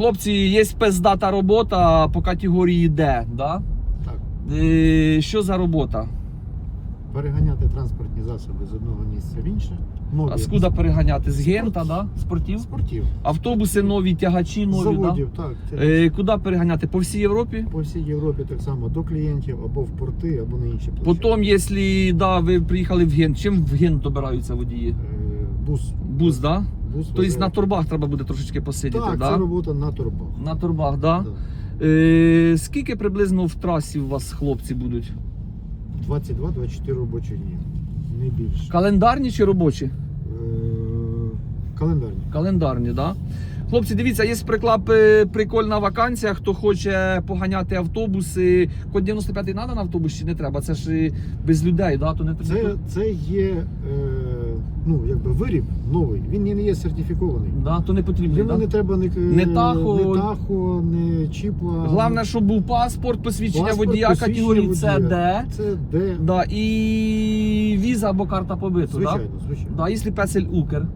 Хлопці, є пиздата робота по категорії Д, да? Так. Е, що за робота? Переганяти транспортні засоби з одного місця в інше. Нові А скуда переганяти? З Гента, Спорт. да? Спортів? спортів. Автобуси нові, тягачі нові, заводів, да? Це Е, куди переганяти? По всій Європі? По всій Європі так само до клієнтів або в порти, або на інші площадки. Потім, якщо да, ви приїхали в Гент, чим в Гент добираються водії? Е, Бус. Бус, да? Тобто везе. на турбах треба буде трошечки посидіти, Так, да? це робота на турбах. На турбах, да? Да. Е, скільки приблизно в трасі у вас хлопці будуть? 22-24 робочі дні. Не більше. Календарні чи робочі? Е, Календарні. Календарні, да? Хлопці, дивіться, є приклад е, прикольна вакансія. Хто хоче поганяти автобуси. Код 95 треба на автобус чи не треба? Це ж без людей, да? То не Це, треба. це є е, ну, якби виріб новий. Він не є сертифікований. Да, то не потрібно. Йому Да? не треба ні, Не тахо. не, тахо, не чіпла. Головне, щоб був паспорт, посвідчення Паспорт, водія посвідчення категорії водія. Д. Це де? Да, і віза або карта побиту, Звичайно, да? звичайно. Да, якщо песель Укр.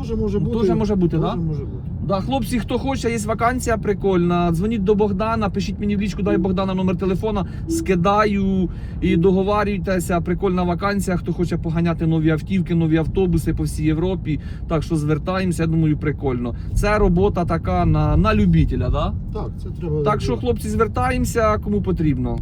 Теж може бути. Тоже може бути, Теж да? може бути. Да, хлопці, хто хоче, є вакансія прикольна. Дзвоніть до Богдана, пишіть мені в лічку, дай Богдана номер телефона, скидаю і договарюйтеся. Прикольна вакансія. Хто хоче поганяти нові автівки, нові автобуси по всій Європі. Так що звертаємося, я думаю, прикольно. Це робота така на, на любителя, да? Так, це треба. Так що, хлопці, звертаємося, кому потрібно.